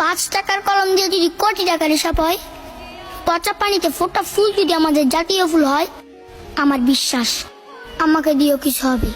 পাঁচ টাকার কলম দিয়ে যদি কোটি টাকার হিসাব হয়, পচা পানিতে ফোটা ফুল যদি আমাদের জাতীয় ফুল হয়, আমার বিশ্বাস আমাকে দিয়েও কিছু হবে।